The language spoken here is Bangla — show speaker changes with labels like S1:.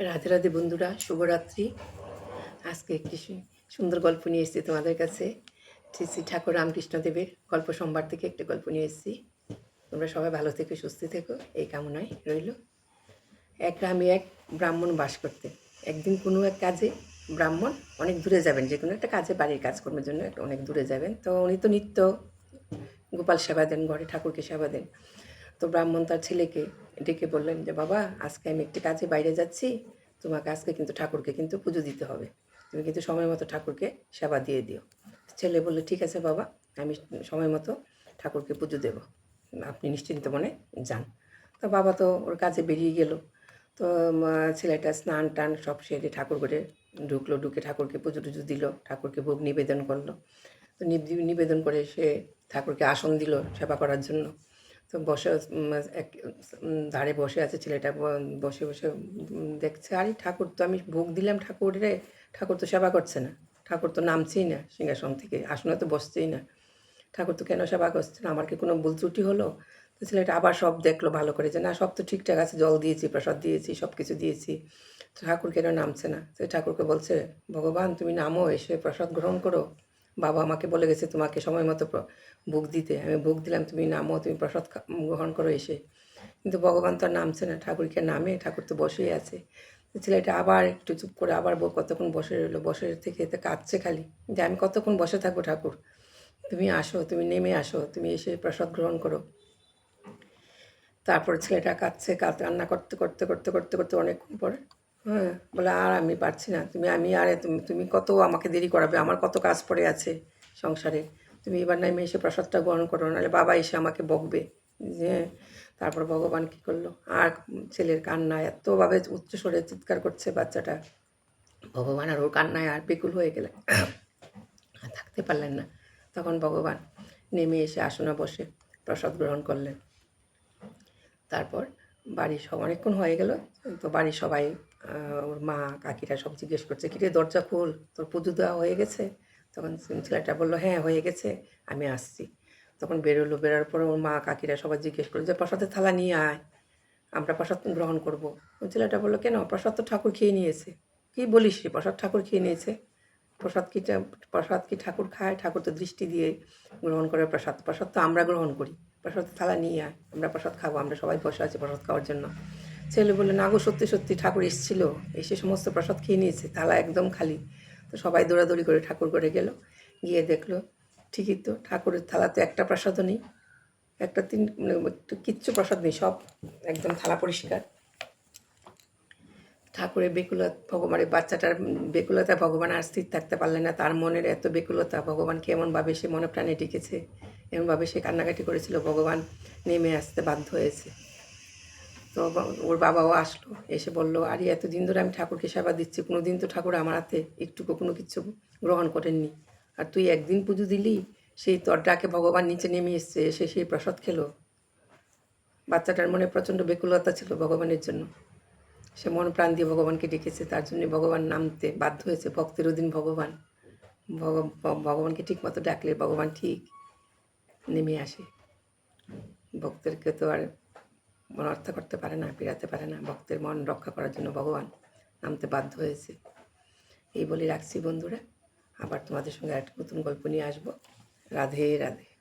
S1: রাধে রাধে বন্ধুরা, শুভরাত্রি। আজকে একটি সুন্দর গল্প নিয়ে এসেছি তোমাদের কাছে। শ্রী শ্রী ঠাকুর রামকৃষ্ণদেবের গল্প সোমবার থেকে একটি গল্প নিয়ে এসেছি। তোমরা সবাই ভালো থেকো, সুস্থ থেকো, এই কামনায় রইল। এক গ্রামে এক ব্রাহ্মণ বাস করতে। একদিন কোনো এক কাজে ব্রাহ্মণ অনেক দূরে যাবেন, যে কোনো একটা কাজে, বাড়ির কাজকর্মের জন্য একটা অনেক দূরে যাবেন। তো উনি তো নিত্য গোপাল সেবা দেন, ঘরে ঠাকুরকে সেবা দেন। তো ব্রাহ্মণ তার ছেলেকে ডেকে বললেন যে, বাবা, আজকে আমি একটি কাজে বাইরে যাচ্ছি। তোমাকে আজকে কিন্তু ঠাকুরকে কিন্তু পুজো দিতে হবে। তুমি কিন্তু সময় মতো ঠাকুরকে সেবা দিয়ে দিও। ছেলে বলল, ঠিক আছে বাবা, আমি সময় মতো ঠাকুরকে পুজো দেব। আপনি নিশ্চিন্ত মনে যান। তো বাবা তো ওর কাজে বেরিয়ে গেল। তো ছেলেটা স্নান টান সব সেরে ঠাকুর করে ঢুকলো, ঢুকে ঠাকুরকে পুজো টুজো দিল, ঠাকুরকে ভোগ নিবেদন করল। তো নিব- নিবেদন করে সে ঠাকুরকে আসন দিল সেবা করার জন্য। তো বসে এক ধারে বসে আছে ছেলেটা বসে বসে দেখছে, আরে ঠাকুর তো আমি ভোগ দিলাম ঠাকুরে ঠাকুর তো সেবা করছে না, ঠাকুর তো নামছেই না সিংহাসন থেকে, আসনে তো বসছেই না, ঠাকুর তো কেন সেবা করছে না, আমার কি কোনো ভুল ত্রুটি হলো? তো ছেলেটা আবার সব দেখল ভালো করে, যে না, সব তো ঠিকঠাক আছে, জল দিয়েছি, প্রসাদ দিয়েছি, সব কিছু দিয়েছি ঠাকুর কেন নামছে না? তো ঠাকুরকে বলছে, ভগবান তুমি নামো, এসে প্রসাদ গ্রহণ করো। বাবা আমাকে বলে গেছে, তোমাকে সময় মতো ভোগ দিতে। আমি ভোগ দিলাম, তুমি নামো, তুমি প্রসাদ গ্রহণ করো এসে। কিন্তু ভগবান তো আর নামছে না, ঠাকুরকে নামে, ঠাকুর তো বসেই আছে। ছেলেটা আবার একটু চুপ করে আবার কতক্ষণ বসে রইল, বসে থেকে এতে কাঁদছে খালি, যে আমি কতক্ষণ বসে থাকব ঠাকুর? তুমি আসো, তুমি নেমে আসো, তুমি এসে প্রসাদ গ্রহণ করো। তারপর ছেলেটা কাঁদছে কাঁদ রান্না করতে করতে করতে করতে করতে অনেকক্ষণ পরে হ্যাঁ বলে, আর আমি পারছি না। তুমি, আমি আরে তুমি তুমি কত আমাকে দেরি করাবে? আমার কত কাজ পড়ে আছে সংসারে। তুমি এবার নেমে এসে প্রসাদটা গ্রহণ করো। নাহলে বাবা এসে আমাকে বকবে। যে, তারপর ভগবান কী করল? আর ছেলের কান্না এতভাবে উচ্চস্বরে চিৎকার করছে বাচ্চাটা। ভগবান আর ওর কান্নায় আর বেকুল হয়ে গেলেন। আর থাকতে পারলেন না। তখন ভগবান নেমে এসে আসনে বসে প্রসাদ গ্রহণ করলেন। তারপর বাড়ির সব, অনেকক্ষণ হয়ে গেল। তো বাড়ির সবাই ওর মা কাকিরা সব জিজ্ঞেস করছে, কিরে, দরজা খুল, তোর পুজো দেওয়া হয়ে গেছে? তখন ছেলেটা বলল হ্যাঁ হয়ে গেছে, আমি আসছি। তখন বেরোলো, বেরোর পর ওর মা কাকিরা সবাই জিজ্ঞেস করল যে, প্রসাদের থালা নিয়ে আয়, আমরা প্রসাদ গ্রহণ করব। ওই ছেলেটা বলল, কেন? প্রসাদ তো ঠাকুর খেয়ে নিয়েছে। কী বলিস রে, প্রসাদ ঠাকুর খেয়ে নিয়েছে? প্রসাদ কি প্রসাদ কি ঠাকুর খায়? ঠাকুর তো দৃষ্টি দিয়ে গ্রহণ করে প্রসাদ। প্রসাদ তো আমরা গ্রহণ করি। প্রসাদ থালা নিয়ে আয়, আমরা প্রসাদ খাব, আমরা সবাই বসে আছি প্রসাদ খাওয়ার জন্য। ছেলে বলল, না গো, সত্যি সত্যি ঠাকুর এসেছিল। এসে সমস্ত প্রসাদ খেয়ে নিয়েছে, থালা একদম খালি। তো সবাই দৌড়াদৌড়ি করে ঠাকুর করে গেল, গিয়ে দেখল, ঠিকই তো, ঠাকুরের থালা তো একটা প্রসাদও নেই। একটা তিন মানে একটু কিচ্ছু প্রসাদ নেই, সব একদম থালা পরিষ্কার। ঠাকুরের বেকুলত ভগবানের বাচ্চাটার বেকুলতা ভগবান আর স্থির থাকতে পারলেন না, তার মনের এত বেকুলতা ভগবানকে এমনভাবে সে মনে প্রাণে ডেকেছে এমনভাবে সে কান্নাকাটি করেছিল, ভগবান নেমে আসতে বাধ্য হয়েছে। তো ওর বাবাও আসলো, এসে বলল, আরে, এতদিন ধরে আমি ঠাকুরকে সেবা দিচ্ছি কোনো দিন তো ঠাকুর আমার হাতে একটুকু কোনো কিছু গ্রহণ করেননি। আর তুই একদিন পুজো দিলি, সেই তোর ডাকে ভগবান নিচে নেমে এসছে, এসে সেই প্রসাদ খেলো। বাচ্চাটার মনে প্রচণ্ড বেকুলতা ছিল ভগবানের জন্য। সে মন প্রাণ দিয়ে ভগবানকে ডেকেছে, তার জন্য ভগবান নামতে বাধ্য হয়েছে, ভক্তের অধীন ভগবান। ভগ- ভগবানকে ঠিক মতো ডাকলে ভগবান ঠিক নেমে আসে। ভক্তেরকে তো আর মন অর্থ করতে পারে না পেরাতে পারে না, ভক্তের মন রক্ষা করার জন্য ভগবান নামতে বাধ্য হয়েছে। এই বলে রাখছি বন্ধুরা, আবার তোমাদের সঙ্গে একটা নতুন গল্প নিয়ে আসব। রাধে রাধে।